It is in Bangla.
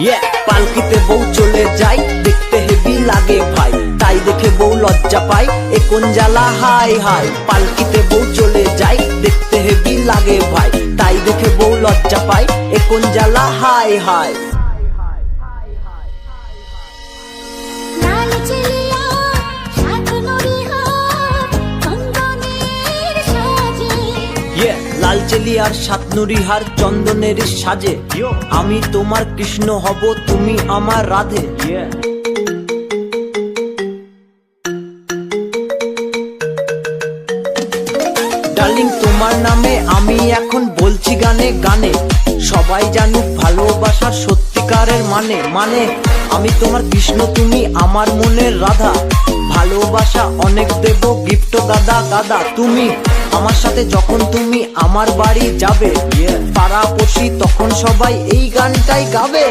Yeah, পালকিতে বউ চলে যাই দেখতে হেভি লাগে ভাই। তাই দেখে বউ লজ্জা পাই এ কোন জ্বালা হাই হাই পালকিতে বউ চলে যাই দেখতে হেভি লাগে ভাই। তাই দেখে বউ লজ্জা পাই এ কোন জ্বালা হাই হাই লাল চেলিয়া সাত নড়িহার চন্দনের সাজে। ইয়ে। লাল চেলি আর সাতনুরি হার চন্দনের সাজে আমি তোমার কৃষ্ণ হব তুমি আমার রাধে। ডার্লিং তোমার নামে আমি এখন বলছি গানে গানে। সবাই জানুক ভালোবাসার সত্যিকারের মানে মানে। আমি তোমার কৃষ্ণ তুমি আমার মনের রাধা। ভালোবাসা অনেক দেব গিফট দাদা দাদা তুমি। আমার সাথে যখন তুমি আমার বাড়ি যাবে পাড়া পড়শি তখন সবাই এই গানটাই গাবে।